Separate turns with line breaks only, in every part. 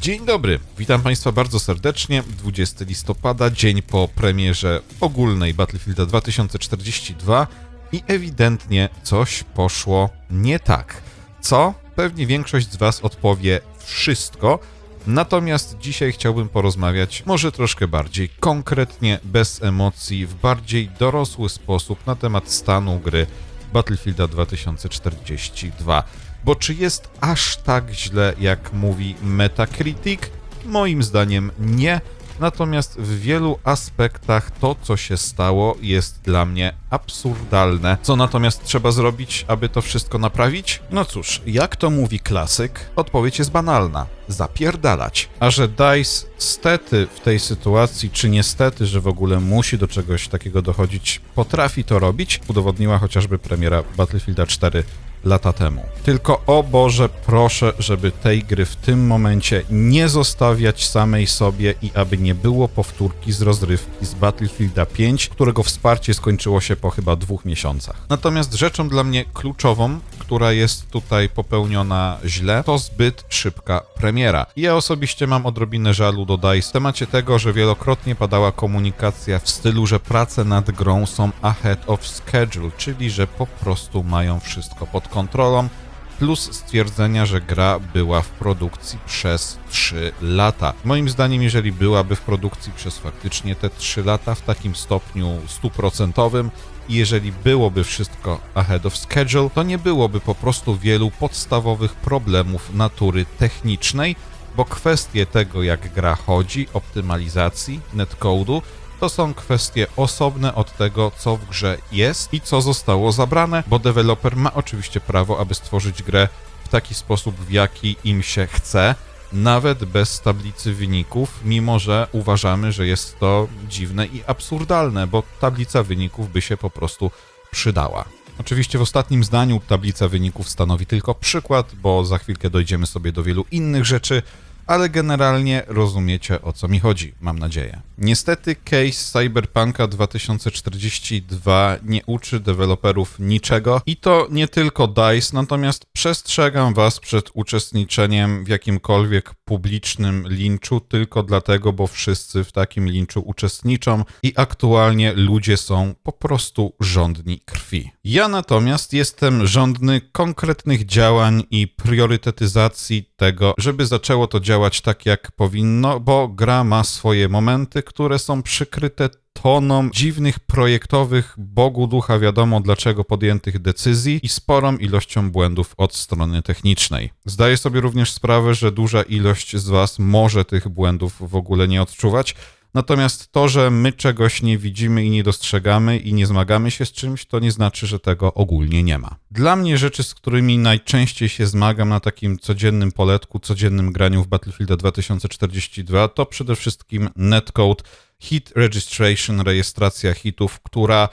Dzień dobry, witam Państwa bardzo serdecznie. 20 listopada, dzień po premierze ogólnej Battlefielda 2042 i ewidentnie coś poszło nie tak. Co? Pewnie większość z Was odpowie wszystko. Natomiast dzisiaj chciałbym porozmawiać może troszkę bardziej konkretnie, bez emocji, w bardziej dorosły sposób na temat stanu gry Battlefielda 2042. Bo czy jest aż tak źle, jak mówi Metacritic? Moim zdaniem nie. Natomiast w wielu aspektach to, co się stało, jest dla mnie absurdalne. Co natomiast trzeba zrobić, aby to wszystko naprawić? No cóż, jak to mówi klasyk, odpowiedź jest banalna: zapierdalać. A że DICE stety w tej sytuacji, czy niestety, że w ogóle musi do czegoś takiego dochodzić, potrafi to robić, udowodniła chociażby premiera Battlefielda 4 lata temu. Tylko o Boże, proszę, żeby tej gry w tym momencie nie zostawiać samej sobie i aby nie było powtórki z rozrywki z Battlefielda 5, którego wsparcie skończyło się po chyba dwóch miesiącach. Natomiast rzeczą dla mnie kluczową, która jest tutaj popełniona źle, to zbyt szybka premiera. Ja osobiście mam odrobinę żalu do DICE w temacie tego, że wielokrotnie padała komunikacja w stylu, że prace nad grą są ahead of schedule, czyli że po prostu mają wszystko pod kontrolą, plus stwierdzenia, że gra była w produkcji przez 3 lata. Moim zdaniem, jeżeli byłaby w produkcji przez faktycznie te 3 lata w takim stopniu stuprocentowym i jeżeli byłoby wszystko ahead of schedule, to nie byłoby po prostu wielu podstawowych problemów natury technicznej, bo kwestie tego, jak gra chodzi, optymalizacji, netcode'u, to są kwestie osobne od tego, co w grze jest i co zostało zabrane, bo deweloper ma oczywiście prawo, aby stworzyć grę w taki sposób, w jaki im się chce, nawet bez tablicy wyników, mimo że uważamy, że jest to dziwne i absurdalne, bo tablica wyników by się po prostu przydała. Oczywiście w ostatnim zdaniu tablica wyników stanowi tylko przykład, bo za chwilkę dojdziemy sobie do wielu innych rzeczy, ale generalnie rozumiecie o co mi chodzi, mam nadzieję. Niestety case Cyberpunka 2042 nie uczy deweloperów niczego i to nie tylko DICE, natomiast przestrzegam was przed uczestniczeniem w jakimkolwiek publicznym linczu tylko dlatego, bo wszyscy w takim linczu uczestniczą i aktualnie ludzie są po prostu żądni krwi. Ja natomiast jestem żądny konkretnych działań i priorytetyzacji tego, żeby zaczęło to działać tak jak powinno, bo gra ma swoje momenty, które są przykryte toną dziwnych projektowych, Bogu ducha wiadomo dlaczego podjętych decyzji i sporą ilością błędów od strony technicznej. Zdaję sobie również sprawę, że duża ilość z Was może tych błędów w ogóle nie odczuwać, Natomiast to, że my czegoś nie widzimy i nie dostrzegamy i nie zmagamy się z czymś, to nie znaczy, że tego ogólnie nie ma. Dla mnie rzeczy, z którymi najczęściej się zmagam na takim codziennym poletku, codziennym graniu w Battlefield 2042, to przede wszystkim netcode, hit registration, rejestracja hitów, która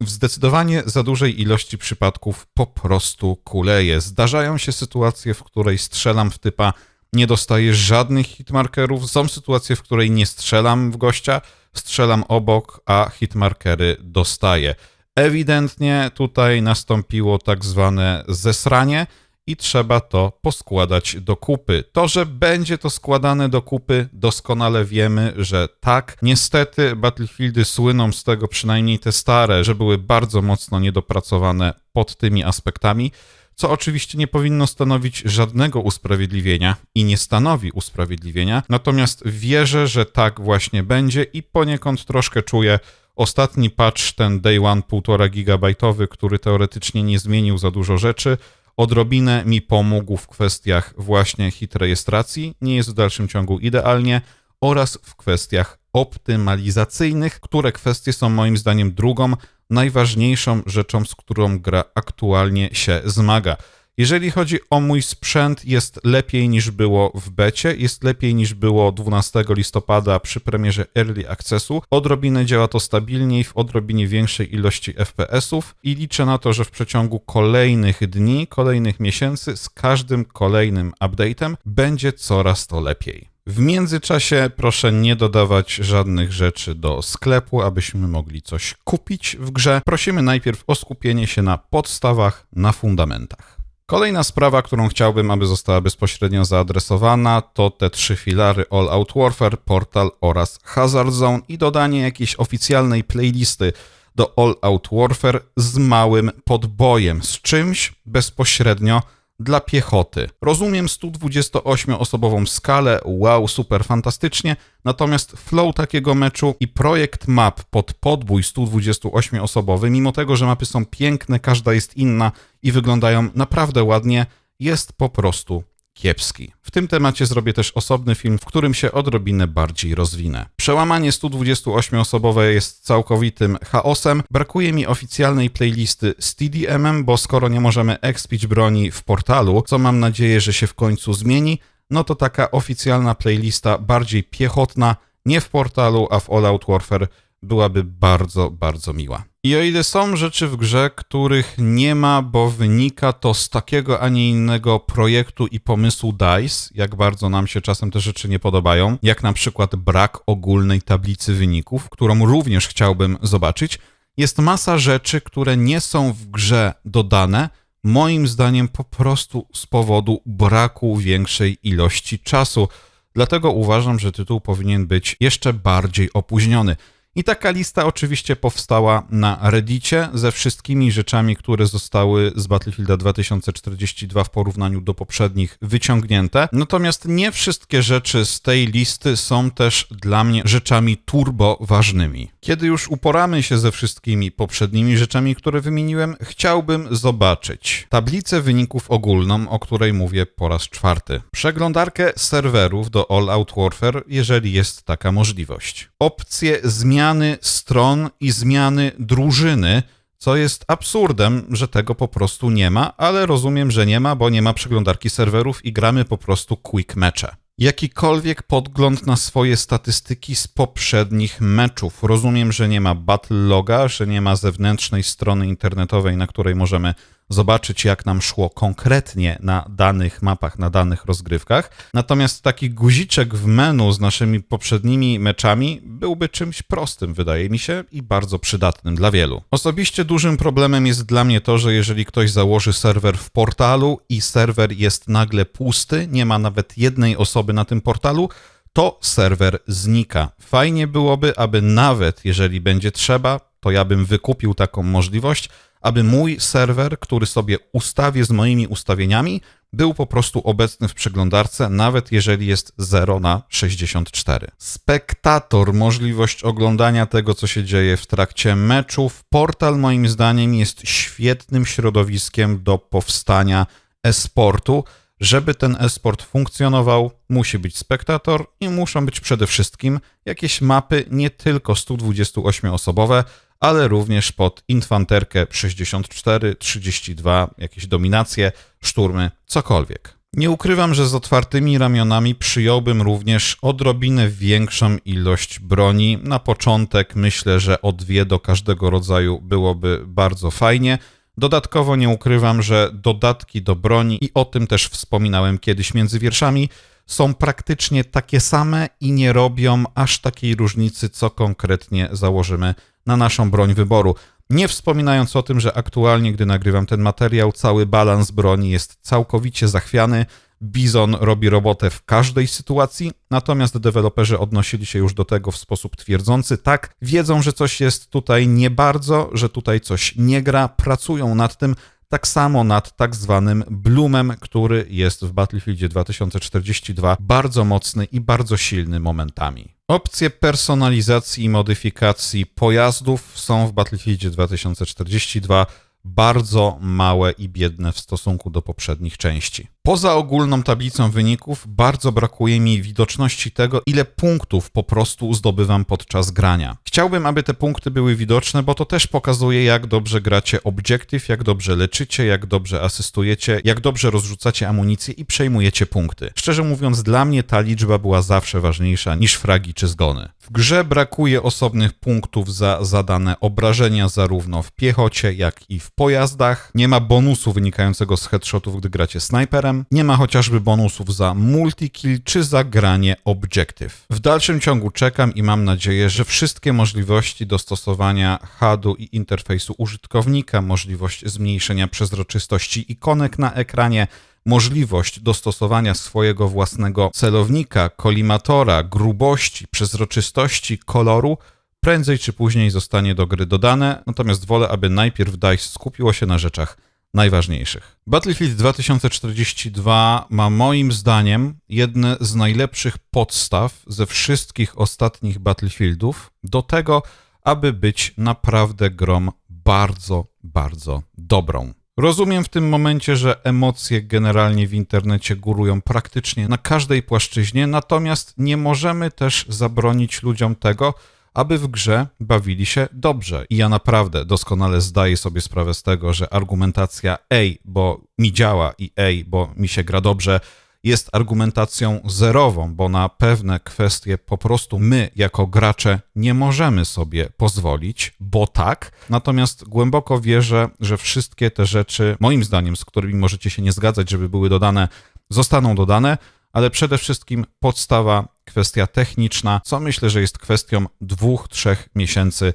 w zdecydowanie za dużej ilości przypadków po prostu kuleje. Zdarzają się sytuacje, w której strzelam w typa nie dostaję żadnych hitmarkerów. Są sytuacje, w której nie strzelam w gościa, strzelam obok, a hitmarkery dostaję. Ewidentnie tutaj nastąpiło tak zwane zesranie i trzeba to poskładać do kupy. To, że będzie to składane do kupy, doskonale wiemy, że tak. Niestety Battlefieldy słyną z tego, przynajmniej te stare, że były bardzo mocno niedopracowane pod tymi aspektami co oczywiście nie powinno stanowić żadnego usprawiedliwienia i nie stanowi usprawiedliwienia, natomiast wierzę, że tak właśnie będzie i poniekąd troszkę czuję ostatni patch, ten day one 1,5 gigabajtowy, który teoretycznie nie zmienił za dużo rzeczy, odrobinę mi pomógł w kwestiach właśnie hit rejestracji, nie jest w dalszym ciągu idealnie, oraz w kwestiach optymalizacyjnych, które kwestie są moim zdaniem drugą najważniejszą rzeczą, z którą gra aktualnie się zmaga. Jeżeli chodzi o mój sprzęt, jest lepiej niż było w becie, jest lepiej niż było 12 listopada przy premierze Early Accessu. Odrobinę działa to stabilniej, w odrobinie większej ilości FPS-ów i liczę na to, że w przeciągu kolejnych dni, kolejnych miesięcy, z każdym kolejnym update'em będzie coraz to lepiej. W międzyczasie proszę nie dodawać żadnych rzeczy do sklepu, abyśmy mogli coś kupić w grze. Prosimy najpierw o skupienie się na podstawach, na fundamentach. Kolejna sprawa, którą chciałbym, aby została bezpośrednio zaadresowana, to te trzy filary All Out Warfare, Portal oraz Hazard Zone i dodanie jakiejś oficjalnej playlisty do All Out Warfare z małym podbojem, z czymś bezpośrednio dla piechoty. Rozumiem 128-osobową skalę, wow, super fantastycznie, natomiast flow takiego meczu i projekt map pod podbój 128-osobowy, mimo tego, że mapy są piękne, każda jest inna i wyglądają naprawdę ładnie, jest po prostu kiepski. W tym temacie zrobię też osobny film, w którym się odrobinę bardziej rozwinę. Przełamanie 128-osobowe jest całkowitym chaosem. Brakuje mi oficjalnej playlisty z TDM-em, bo skoro nie możemy expić broni w portalu, co mam nadzieję, że się w końcu zmieni, no to taka oficjalna playlista bardziej piechotna, nie w portalu, a w All Out Warfare byłaby bardzo, bardzo miła. I o ile są rzeczy w grze, których nie ma, bo wynika to z takiego, a nie innego projektu i pomysłu DICE, jak bardzo nam się czasem te rzeczy nie podobają, jak na przykład brak ogólnej tablicy wyników, którą również chciałbym zobaczyć, jest masa rzeczy, które nie są w grze dodane, moim zdaniem po prostu z powodu braku większej ilości czasu. Dlatego uważam, że tytuł powinien być jeszcze bardziej opóźniony. I taka lista oczywiście powstała na Reddicie ze wszystkimi rzeczami, które zostały z Battlefielda 2042 w porównaniu do poprzednich wyciągnięte. Natomiast nie wszystkie rzeczy z tej listy są też dla mnie rzeczami turbo ważnymi. Kiedy już uporamy się ze wszystkimi poprzednimi rzeczami, które wymieniłem, chciałbym zobaczyć tablicę wyników ogólną, o której mówię po raz czwarty. Przeglądarkę serwerów do All Out Warfare, jeżeli jest taka możliwość. Opcje zmian zmiany stron i zmiany drużyny, co jest absurdem, że tego po prostu nie ma, ale rozumiem, że nie ma, bo nie ma przeglądarki serwerów i gramy po prostu quick mecze. Jakikolwiek podgląd na swoje statystyki z poprzednich meczów. Rozumiem, że nie ma battle loga, że nie ma zewnętrznej strony internetowej, na której możemy zobaczyć, jak nam szło konkretnie na danych mapach, na danych rozgrywkach. Natomiast taki guziczek w menu z naszymi poprzednimi meczami byłby czymś prostym, wydaje mi się, i bardzo przydatnym dla wielu. Osobiście dużym problemem jest dla mnie to, że jeżeli ktoś założy serwer w portalu i serwer jest nagle pusty, nie ma nawet jednej osoby na tym portalu, to serwer znika. Fajnie byłoby, aby nawet jeżeli będzie trzeba, to ja bym wykupił taką możliwość, aby mój serwer, który sobie ustawię z moimi ustawieniami, był po prostu obecny w przeglądarce, nawet jeżeli jest 0 na 64. Spektator, możliwość oglądania tego, co się dzieje w trakcie meczów. Portal, moim zdaniem, jest świetnym środowiskiem do powstania e-sportu. Żeby ten e-sport funkcjonował, musi być spektator i muszą być przede wszystkim jakieś mapy nie tylko 128-osobowe, ale również pod infanterkę 64, 32, jakieś dominacje, szturmy, cokolwiek. Nie ukrywam, że z otwartymi ramionami przyjąłbym również odrobinę większą ilość broni. Na początek myślę, że o dwie do każdego rodzaju byłoby bardzo fajnie. Dodatkowo nie ukrywam, że dodatki do broni, i o tym też wspominałem kiedyś między wierszami, są praktycznie takie same i nie robią aż takiej różnicy, co konkretnie założymy na naszą broń wyboru. Nie wspominając o tym, że aktualnie, gdy nagrywam ten materiał, cały balans broni jest całkowicie zachwiany. Bizon robi robotę w każdej sytuacji, natomiast deweloperzy odnosili się już do tego w sposób twierdzący. Tak, wiedzą, że coś jest tutaj nie bardzo, że tutaj coś nie gra, pracują nad tym, tak samo nad tak zwanym Bloomem, który jest w Battlefieldzie 2042 bardzo mocny i bardzo silny momentami. Opcje personalizacji i modyfikacji pojazdów są w Battlefieldzie 2042 bardzo małe i biedne w stosunku do poprzednich części. Poza ogólną tablicą wyników, bardzo brakuje mi widoczności tego, ile punktów po prostu zdobywam podczas grania. Chciałbym, aby te punkty były widoczne, bo to też pokazuje, jak dobrze gracie Objective, jak dobrze leczycie, jak dobrze asystujecie, jak dobrze rozrzucacie amunicję i przejmujecie punkty. Szczerze mówiąc, dla mnie ta liczba była zawsze ważniejsza niż fragi czy zgony. W grze brakuje osobnych punktów za zadane obrażenia zarówno w piechocie, jak i w pojazdach. Nie ma bonusu wynikającego z headshotów, gdy gracie snajperem. Nie ma chociażby bonusów za multikill czy za granie objective. W dalszym ciągu czekam i mam nadzieję, że wszystkie możliwości dostosowania HUD-u i interfejsu użytkownika, możliwość zmniejszenia przezroczystości ikonek na ekranie, możliwość dostosowania swojego własnego celownika, kolimatora, grubości, przezroczystości, koloru prędzej czy później zostanie do gry dodane, natomiast wolę, aby najpierw DICE skupiło się na rzeczach najważniejszych. Battlefield 2042 ma moim zdaniem jedne z najlepszych podstaw ze wszystkich ostatnich Battlefieldów do tego, aby być naprawdę grą bardzo, bardzo dobrą. Rozumiem w tym momencie, że emocje generalnie w internecie górują praktycznie na każdej płaszczyźnie, natomiast nie możemy też zabronić ludziom tego, aby w grze bawili się dobrze. I ja naprawdę doskonale zdaję sobie sprawę z tego, że argumentacja ej, bo mi działa i ej, bo mi się gra dobrze, jest argumentacją zerową, bo na pewne kwestie po prostu my, jako gracze, nie możemy sobie pozwolić, bo tak. Natomiast głęboko wierzę, że wszystkie te rzeczy, moim zdaniem, z którymi możecie się nie zgadzać, żeby były dodane, zostaną dodane, ale przede wszystkim podstawa, kwestia techniczna, co myślę, że jest kwestią dwóch, trzech miesięcy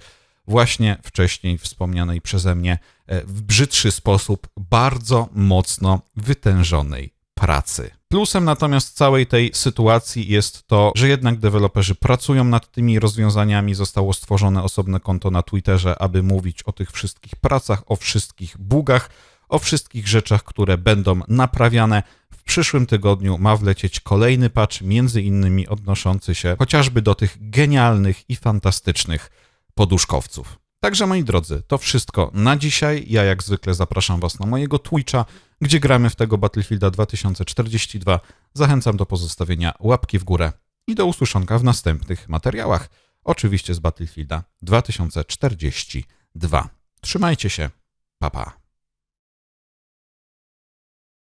właśnie wcześniej wspomnianej przeze mnie e, w brzydszy sposób bardzo mocno wytężonej pracy. Plusem natomiast całej tej sytuacji jest to, że jednak deweloperzy pracują nad tymi rozwiązaniami. Zostało stworzone osobne konto na Twitterze, aby mówić o tych wszystkich pracach, o wszystkich bugach, o wszystkich rzeczach, które będą naprawiane. W przyszłym tygodniu ma wlecieć kolejny patch, między innymi odnoszący się chociażby do tych genialnych i fantastycznych poduszkowców. Także moi drodzy, to wszystko na dzisiaj. Ja jak zwykle zapraszam Was na mojego Twitcha, gdzie gramy w tego Battlefielda 2042. Zachęcam do pozostawienia łapki w górę i do usłyszonka w następnych materiałach. Oczywiście z Battlefielda 2042. Trzymajcie się. Pa pa.